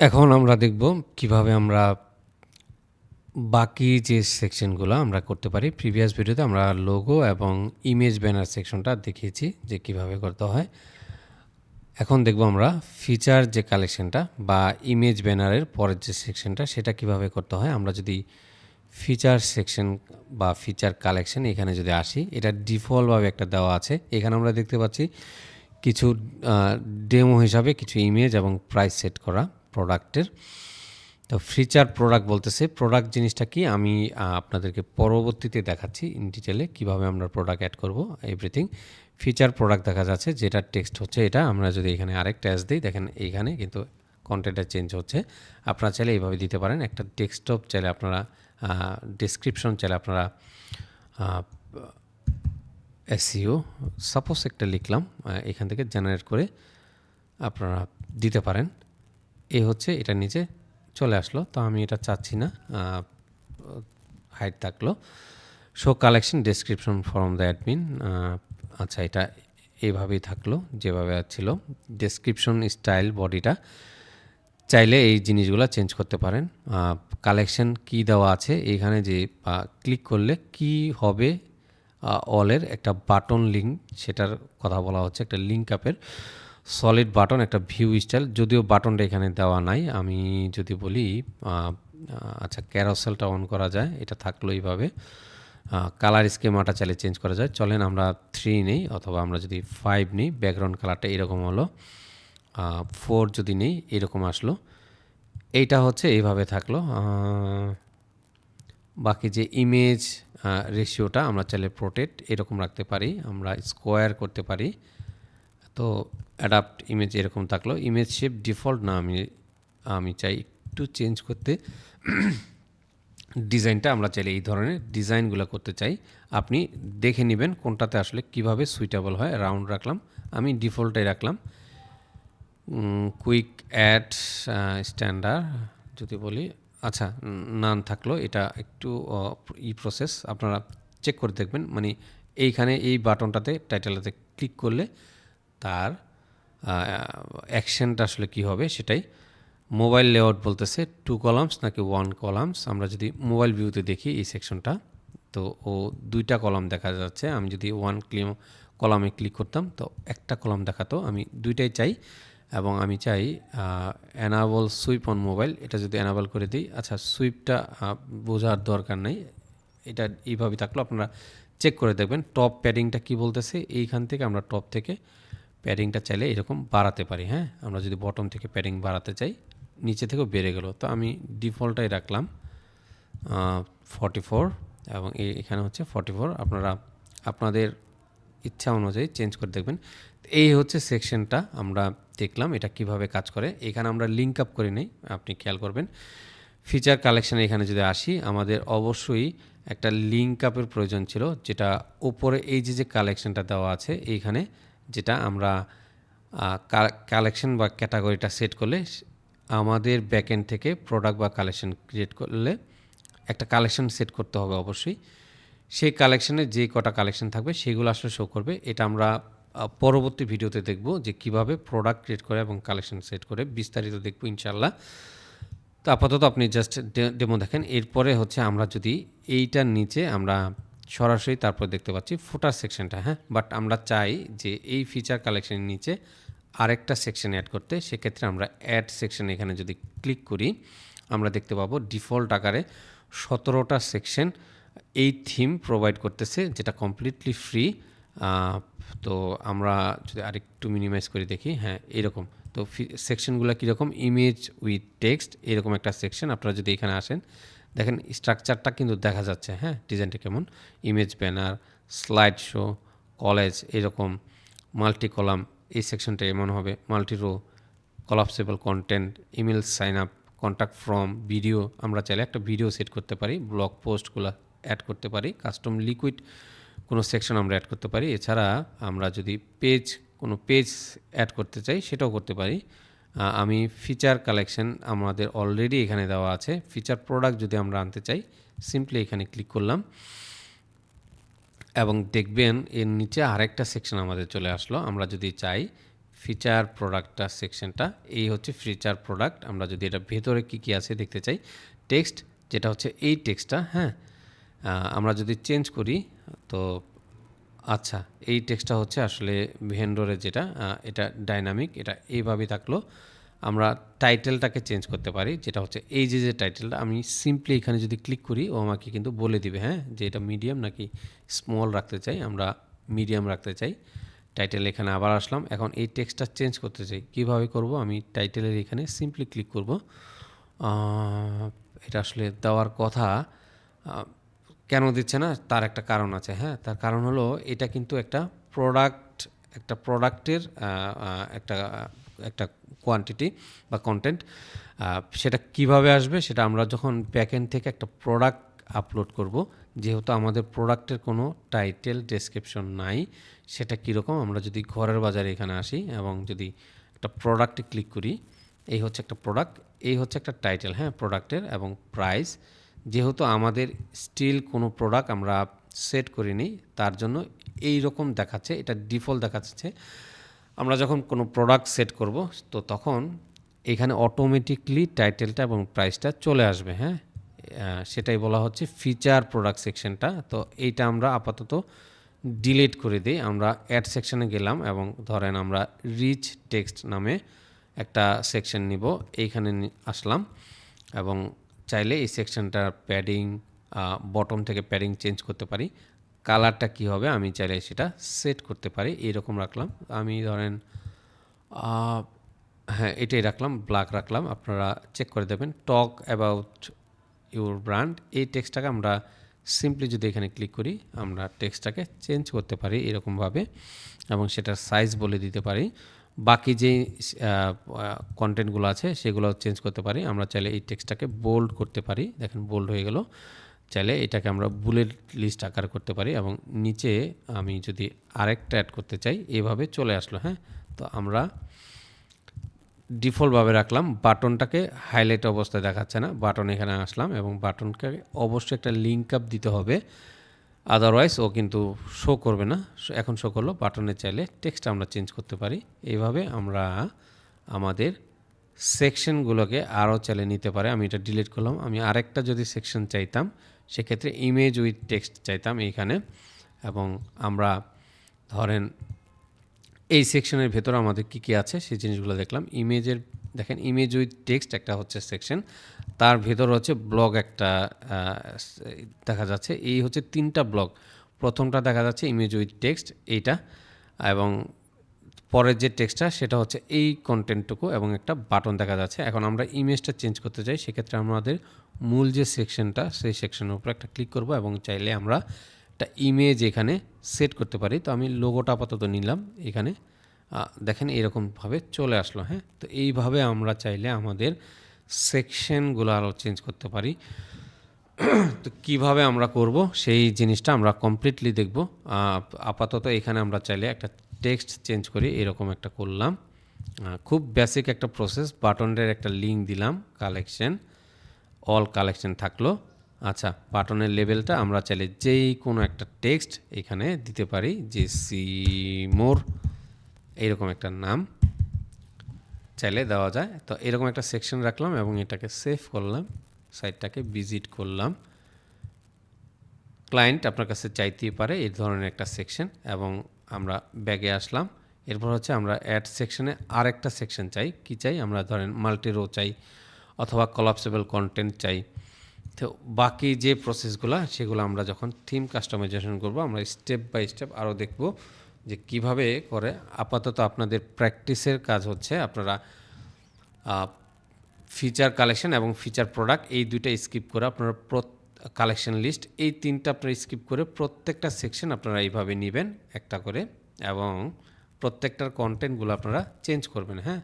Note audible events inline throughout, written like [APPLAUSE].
এখন আমরা দেখব কীভাবে আমরা বাকি যে সেকশনগুলো আমরা করতে পারি। প্রিভিয়াস ভিডিওতে আমরা লোগো এবং ইমেজ ব্যানার সেকশনটা দেখিয়েছি যে কীভাবে করতে হয়। এখন দেখব আমরা ফিচার যে কালেকশনটা বা ইমেজ ব্যানারের পরের যে সেকশনটা সেটা কীভাবে করতে হয়। আমরা যদি ফিচার সেকশন বা ফিচার কালেকশন এখানে যদি আসি, এটা ডিফল্টভাবে একটা দেওয়া আছে। এখানে আমরা দেখতে পাচ্ছি কিছু ডেমো হিসাবে কিছু ইমেজ এবং প্রাইস সেট করা। প্রোডাক্টের তো ফিচার প্রোডাক্ট বলতেছে প্রোডাক্ট জিনিসটা কি? আমি আপনাদেরকে পরবর্তীতে দেখাচ্ছি ইন ডিটেলে কীভাবে আমরা প্রোডাক্ট অ্যাড করব এভরিথিং ফিচার প্রোডাক্ট দেখা যাচ্ছে, যেটা টেক্সট হচ্ছে এটা। আমরা যদি এখানে আরেক ট্যাচ দিই, দেখেন এইখানে কিন্তু কন্টেন্টটা চেঞ্জ হচ্ছে। আপনারা চাইলে এইভাবে দিতে পারেন। একটা ডেস্কটপ চাইলে আপনারা ডিসক্রিপশন চাইলে আপনারা এসিও সাপোজ একটা লিখলাম এখান থেকে জেনারেট করে আপনারা দিতে পারেন। এ হচ্ছে, এটা নিচে চলে আসলো। তো আমি এটা চাচ্ছি না হাইট থাকল। Show collection description from the admin আচ্ছা এটা এইভাবেই থাকল, যেভাবে ছিল। ডেসক্রিপশন স্টাইল বডিটা, চাইলে এই জিনিসগুলো চেঞ্জ করতে পারেন। কালেকশন কি দেওয়া আছে, এইখানে যে ক্লিক করলে কি হবে অলের একটা বাটন লিঙ্ক সেটার কথা বলা হচ্ছে, একটা লিঙ্ক আপের সলিড বাটন একটা ভিউ স্টাইল যদিও বাটনটা এখানে দেওয়া নাই। আমি যদি বলি আচ্ছা ক্যারোসেলটা অন করা যায়, এটা থাকল এইভাবে। কালার স্কেমাটা চাইলে চেঞ্জ করা যায়। চলেন আমরা থ্রি নেই, অথবা আমরা যদি ফাইভ নিই ব্যাকগ্রাউন্ড কালারটা এরকম হলো। ফোর যদি নেই, এরকম আসলো। এইটা হচ্ছে, এইভাবে থাকল। বাকি যে ইমেজ রেশিওটা আমরা চাইলে প্রোটেক্ট এরকম রাখতে পারি। আমরা স্কোয়ার করতে পারি। তো অ্যাডাপ্ট ইমেজ এরকম থাকল। ইমেজ শেপ ডিফল্ট না আমি আমি চাই একটু চেঞ্জ করতে। ডিজাইনটা আমরা চাইলে এই ধরনের ডিজাইনগুলো করতে চাই। আপনি দেখে নেবেন কোনটাতে আসলে কীভাবে সুইটেবল হয়। রাউন্ড রাখলাম, আমি ডিফল্টে রাখলাম। কুইক অ্যাড স্ট্যান্ডার্ড যদি বলি আচ্ছা নান থাকল। এটা একটু ই প্রসেস আপনারা চেক করে দেখবেন। মানে এইখানে এই বাটনটাতে টাইটেলটাতে ক্লিক করলে তার অ্যাকশনটা আসলে কি হবে সেটাই মোবাইল লেআউট বলতেছে টু কলামস নাকি ওয়ান কলামস আমরা যদি মোবাইল ভিউতে দেখি এই সেকশনটা তো ও দুইটা কলাম দেখা যাচ্ছে। আমি যদি ওয়ান ক্লিম কলামে ক্লিক করতাম, তো একটা কলাম দেখাতো। আমি দুইটাই চাই এবং আমি চাই অ্যানাবল সুইপ অন মোবাইল এটা যদি অ্যানাবল করে দিই আচ্ছা সুইপটা বোঝার দরকার নেই। এটা এইভাবে থাকল। আপনারা চেক করে দেখবেন। টপ প্যাডিংটা কি বলতেছে? এইখান থেকে আমরা টপ থেকে প্যাডিংটা চাইলে এরকম বাড়াতে পারি হ্যাঁ? আমরা যদি বটম থেকে প্যাডিং বাড়াতে চাই, নিচে থেকেও বেড়ে গেল। তো আমি ডিফল্টটাই রাখলাম ফর্টি ফোর এবং এখানে হচ্ছে ফর্টি ফোর আপনারা, আপনাদের ইচ্ছা অনুযায়ী চেঞ্জ করে দেখবেন। এই হচ্ছে সেকশনটা আমরা দেখলাম, এটা কীভাবে কাজ করে। এখানে আমরা লিঙ্ক আপ করে নেই, আপনি খেয়াল করবেন। ফিচার কালেকশানে এখানে যদি আসি, আমাদের অবশ্যই একটা লিঙ্ক আপের প্রয়োজন ছিল, যেটা উপরে এই যে যে কালেকশানটা দেওয়া আছে, এইখানে যেটা আমরা কালেকশন বা ক্যাটাগরিটা সেট করলে আমাদের ব্যাকএন্ড থেকে প্রোডাক্ট বা কালেকশন ক্রিয়েট করলে একটা কালেকশন সেট করতে হবে অবশ্যই। সেই কালেকশনে যে কটা কালেকশন থাকবে সেগুলো আসলে শো করবে। এটা আমরা পরবর্তী ভিডিওতে দেখব যে কীভাবে প্রোডাক্ট ক্রিয়েট করে এবং কালেকশন সেট করে বিস্তারিত দেখব ইনশাল্লাহ তো আপাতত আপনি জাস্ট ডেমো দেখেন। এরপরে হচ্ছে আমরা যদি এইটার নিচে আমরা সরাসরি তারপর দেখতে পাচ্ছি ফুটার সেকশনটা হ্যাঁ? বাট আমরা চাই যে এই ফিচার কালেকশনের নিচে আরেকটা সেকশন অ্যাড করতে। সেক্ষেত্রে আমরা অ্যাড সেকশন এখানে যদি ক্লিক করি, আমরা দেখতে পাবো ডিফল্ট আকারে সতেরোটা সেকশন এই থিম প্রোভাইড করতেছে, যেটা কমপ্লিটলি ফ্রি তো আমরা যদি আরেকটু মিনিমাইজ করে দেখি হ্যাঁ এরকম। তো সেকশনগুলো কীরকম? ইমেজ উইথ টেক্সট এরকম একটা সেকশন আপনারা যদি এখানে আসেন দেখেন স্ট্রাকচারটা কিন্তু দেখা যাচ্ছে হ্যাঁ? ডিজাইনটা কেমন? Image banner slide show collage এরকম মাল্টি কলাম এই সেকশনটা এমন হবে multi row collapsible content email sign up contact form video আমরা চাইলে একটা ভিডিও সেট করতে পারি ব্লগ পোস্টগুলো অ্যাড করতে পারি কাস্টম লিকুইড কোনো সেকশন আমরা অ্যাড করতে পারি। এছাড়া আমরা যদি পেজ কোনো পেজ অ্যাড করতে চাই, সেটাও করতে পারি। আমি ফিচার কালেকশন আমাদের অলরেডি এখানে দেওয়া আছে। ফিচার প্রোডাক্ট যদি আমরা আনতে চাই সিম্পলি এখানে ক্লিক করলাম। এবং দেখবেন এর নিচে আরেকটা সেকশন আমাদের চলে আসলো। আমরা যদি চাই ফিচার প্রোডাক্টটা সেকশনটা এই হচ্ছে ফিচার প্রোডাক্ট আমরা যদি এটা ভেতরে কী কী আছে দেখতে চাই টেক্সট যেটা হচ্ছে এই টেক্সটটা হ্যাঁ? আমরা যদি চেঞ্জ করি, তো আচ্ছা এই টেক্সটটা হচ্ছে আসলে ভেন্ডরের যেটা এটা ডাইনামিক এটা এইভাবেই থাকল। আমরা টাইটেলটাকে চেঞ্জ করতে পারি, যেটা হচ্ছে এই যে যে টাইটেলটা আমি সিম্পলি এখানে যদি ক্লিক করি, ও আমাকে কিন্তু বলে দিবে হ্যাঁ যে এটা মিডিয়াম নাকি স্মল রাখতে চাই, আমরা মিডিয়াম রাখতে চাই। টাইটেল এখানে আবার আসলাম, এখন এই টেক্সটটা চেঞ্জ করতে চাই। কীভাবে করব? আমি টাইটেলের এখানে সিম্পলি ক্লিক করব। এটা আসলে দেওয়ার কথা কেন দিচ্ছে না? তার একটা কারণ আছে হ্যাঁ? তার কারণ হলো এটা কিন্তু একটা প্রোডাক্ট একটা প্রোডাক্টের একটা একটা কোয়ান্টিটি বা কন্টেন্ট সেটা কীভাবে আসবে সেটা আমরা যখন ব্যাকএন্ড থেকে একটা প্রোডাক্ট আপলোড করব, যেহেতু আমাদের প্রোডাক্টের কোনো টাইটেল ডেসক্রিপশন নাই, সেটা কীরকম আমরা যদি ঘরের বাজারে এখানে আসি এবং যদি একটা প্রোডাক্টে ক্লিক করি, এই হচ্ছে একটা প্রোডাক্ট এই হচ্ছে একটা টাইটেল হ্যাঁ? প্রোডাক্টের এবং প্রাইস যেহেতু আমাদের স্টিল কোনো প্রোডাক্ট আমরা সেট করিনি, তার জন্য এই রকম দেখাচ্ছে, এটা ডিফল্ট দেখাচ্ছে। আমরা যখন কোনো প্রোডাক্ট সেট করব, তো তখন এখানে অটোমেটিকলি টাইটেলটা এবং প্রাইসটা চলে আসবে হ্যাঁ? সেটাই বলা হচ্ছে ফিচার প্রোডাক্ট সেকশনটা তো এইটা আমরা আপাতত ডিলিট করে দিই। আমরা অ্যাড সেকশনে গেলাম এবং ধরেন আমরা রিচ টেক্সট নামে একটা সেকশন নিব, এইখানে আসলাম এবং চাইলে এই সেকশনটার প্যাডিং বটম থেকে প্যাডিং চেঞ্জ করতে পারি। কালারটা কি হবে আমি চাইলে সেটা সেট করতে পারি। এরকম রাখলাম। আমি ধরেন হ্যাঁ এটাই রাখলাম ব্ল্যাক রাখলাম। আপনারা চেক করে দেবেন টক অ্যাবাউট ইউর ব্র্যান্ড এই টেক্সটটাকে আমরা সিম্পলি যদি এখানে ক্লিক করি, আমরা টেক্সটটাকে চেঞ্জ করতে পারি এরকমভাবে এবং সেটার সাইজ বলে দিতে পারি। বাকি যে কন্টেন্টগুলো আছে, সেগুলো চেঞ্জ করতে পারি। আমরা চাইলে এই টেক্সটটাকে বোল্ড করতে পারি। দেখেন বোল্ড হয়ে গেল। চাইলে এটাকে আমরা বুলেট লিস্ট আকার করতে পারি এবং নিচে আমি যদি আরেকটা অ্যাড করতে চাই, এভাবে চলে আসলো হ্যাঁ? তো আমরা ডিফল্টভাবে রাখলাম। বাটনটাকে হাইলাইট অবস্থায় দেখাচ্ছে না। বাটন এখানে আসলাম এবং বাটনকে অবশ্যই একটা লিঙ্ক আপ দিতে হবে। আদারওয়াইজ ও কিন্তু শো করবে না। এখন শো করল বাটনে চাইলে টেক্সট আমরা চেঞ্জ করতে পারি। এইভাবে আমরা আমাদের সেকশনগুলোকে আরও চাইলে নিতে পারে। আমি এটা ডিলিট করলাম। আমি আরেকটা যদি সেকশন চাইতাম, সেক্ষেত্রে ইমেজ উইথ টেক্সট চাইতাম এইখানে। এবং আমরা ধরেন এই সেকশনের ভেতর আমাদের কী কী আছে, সেই জিনিসগুলো দেখলাম। ইমেজের দেখেন ইমেজ উইথ টেক্সট একটা হচ্ছে সেকশন তার ভেতর হচ্ছে ব্লগ একটা দেখা যাচ্ছে। এই হচ্ছে তিনটা ব্লগ প্রথমটা দেখা যাচ্ছে ইমেজ উইথ টেক্সট এইটা, এবং পরের যে টেক্সটটা সেটা হচ্ছে এই কন্টেন্টটুকু এবং একটা বাটন দেখা যাচ্ছে। এখন আমরা ইমেজটা চেঞ্জ করতে চাই, সেক্ষেত্রে আমাদের মূল যে সেকশনটা সেই সেকশনের উপর একটা ক্লিক করব এবং চাইলে আমরা একটা ইমেজ এখানে সেট করতে পারি। তো আমি লোগোটা আপাতত নিলাম এখানে। দেখেন এরকমভাবে চলে আসলো হ্যাঁ? তো এইভাবে আমরা চাইলে আমাদের সেকশনগুলো আরও চেঞ্জ করতে পারি। [CLEARS THROAT] তো কীভাবে আমরা করব সেই জিনিসটা আমরা কমপ্লিটলি দেখব। আপাতত এখানে আমরা চাইলে একটা টেক্সট চেঞ্জ করি এরকম একটা করলাম। খুব বেসিক একটা প্রসেস, বাটনের একটা লিঙ্ক দিলাম, কালেকশন, অল কালেকশন থাকল। আচ্ছা বাটনের লেভেলটা আমরা চাইলে যেই কোনো একটা টেক্সট এখানে দিতে পারি, যে সি মোর এইরকম একটা নাম চাইলে দেওয়া যায়। তো এরকম একটা সেকশন রাখলাম এবং এটাকে সেভ করলাম সাইটটাকে ভিজিট করলাম। ক্লায়েন্ট আপনার কাছে চাইতেই পারে এই ধরনের একটা সেকশন এবং আমরা ব্যাগে আসলাম। এরপর হচ্ছে আমরা অ্যাড সেকশনে আরেকটা সেকশন চাই। কি চাই? আমরা ধরেন মাল্টি রো চাই অথবা কলাপসেবল কন্টেন্ট চাই। তো বাকি যে প্রসেসগুলো সেগুলো আমরা যখন থিম কাস্টমাইজেশন করব, আমরা স্টেপ বাই স্টেপ আরও দেখব। যে কীভাবে করে? আপাতত আপনাদের প্র্যাকটিসের কাজ হচ্ছে আপনারা ফিচার কালেকশন এবং ফিচার প্রোডাক্ট এই দুইটা স্কিপ করে আপনারা কালেকশন লিস্ট এই তিনটা আপনারা স্কিপ করে প্রত্যেকটা সেকশন আপনারা এইভাবে নেবেন একটা করে এবং প্রত্যেকটার কন্টেন্টগুলো আপনারা চেঞ্জ করবেন হ্যাঁ?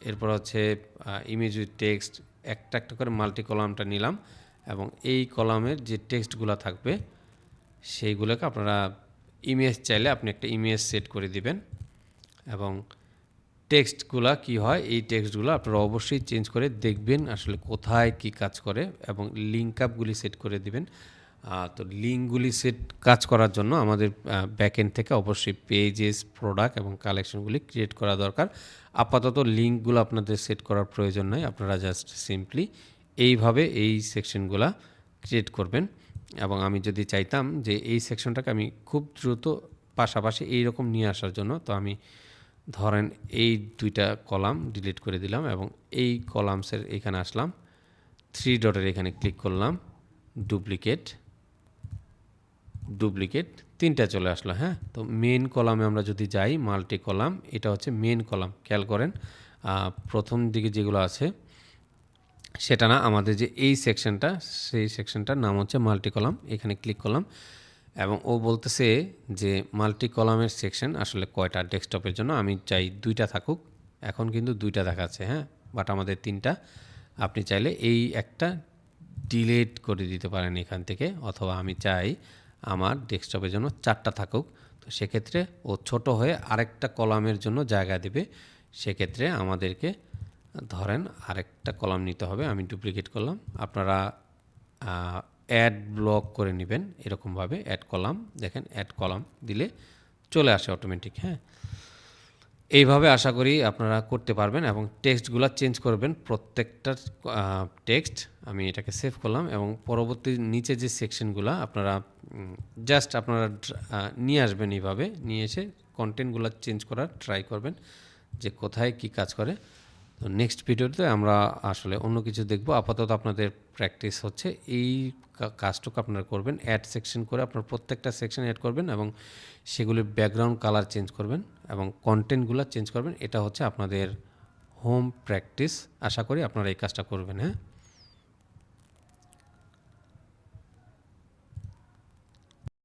এরপর হচ্ছে ইমেজ উইথ টেক্সট একটা একটা করে মাল্টি কলামটা নিলাম এবং এই কলামের যে টেক্সটগুলো থাকবে, সেইগুলোকে আপনারা ইমেজ চাইলে আপনি একটা ইমেজ সেট করে দিবেন এবং টেক্সটগুলো কি হয়, এই টেক্সটগুলো আপনারা অবশ্যই চেঞ্জ করে দেখবেন আসলে কোথায় কি কাজ করে এবং লিঙ্ক আপগুলি সেট করে দিবেন। তো লিঙ্কগুলি সেট কাজ করার জন্য আমাদের ব্যাকএন্ড থেকে অবশ্যই পেজেস প্রোডাক্ট এবং কালেকশনগুলি ক্রিয়েট করা দরকার। আপাতত লিঙ্কগুলো আপনাদের সেট করার প্রয়োজন নাই, আপনারা জাস্ট সিম্পলি এইভাবে এই সেকশনগুলো ক্রিয়েট করবেন। এবং আমি যদি চাইতাম যে এই সেকশনটাকে আমি খুব দ্রুত পাশাপাশি এই রকম নিয়ে আসার জন্য, তো আমি ধরেন এই দুইটা কলাম ডিলিট করে দিলাম এবং এই কলামসের এখানে আসলাম থ্রি ডটের এখানে ক্লিক করলাম ডুপ্লিকেট ডুপ্লিকেট তিনটা চলে আসলো হ্যাঁ? তো মেন কলামে আমরা যদি যাই মাল্টি কলাম এটা হচ্ছে মেন কলাম খেয়াল করেন প্রথম দিকে যেগুলো আছে সেটা না, আমাদের যে এই সেকশনটা সেই সেকশনটার নাম হচ্ছে মাল্টি কলাম এখানে ক্লিক করলাম এবং ও বলতেছে যে মাল্টি কলামের সেকশন আসলে কয়টা ডেস্কটপের জন্য, আমি চাই দুইটা থাকুক, এখন কিন্তু দুইটা দেখাচ্ছে হ্যাঁ? বাট আমাদের তিনটা, আপনি চাইলে এই একটা ডিলেট করে দিতে পারেন এখান থেকে, অথবা আমি চাই আমার ডেস্কটপের জন্য চারটা থাকুক, তো সেক্ষেত্রে ও ছোট হয়ে আরেকটা কলামের জন্য জায়গা দেবে, সেক্ষেত্রে আমাদেরকে ধরেন আরেকটা কলাম নিতে হবে, আমি ডুপ্লিকেট করলাম। আপনারা অ্যাড ব্লক করে নেবেন এরকমভাবে অ্যাড কলাম। দেখেন অ্যাড কলাম দিলে চলে আসে অটোমেটিক হ্যাঁ? এইভাবে আশা করি আপনারা করতে পারবেন এবং টেক্সটগুলো চেঞ্জ করবেন। প্রত্যেকটা টেক্সট আমি এটাকে সেভ করলাম এবং পরবর্তী নিচে যে সেকশনগুলো আপনারা জাস্ট আপনারা নিয়ে আসবেন এইভাবে। নিয়ে এসে কন্টেন্টগুলো চেঞ্জ করার ট্রাই করবেন যে কোথায় কি কাজ করে। তো নেক্সট ভিডিওতে আমরা আসলে অন্য কিছু দেখব। আপাতত আপনাদের প্র্যাকটিস হচ্ছে এই কাজটুকু আপনারা করবেন। অ্যাড সেকশন করে আপনার প্রত্যেকটা সেকশন অ্যাড করবেন এবং সেগুলির ব্যাকগ্রাউন্ড কালার চেঞ্জ করবেন এবং কন্টেন্টগুলো চেঞ্জ করবেন। এটা হচ্ছে আপনাদের হোম প্র্যাকটিস আশা করি আপনারা এই কাজটা করবেন হ্যাঁ?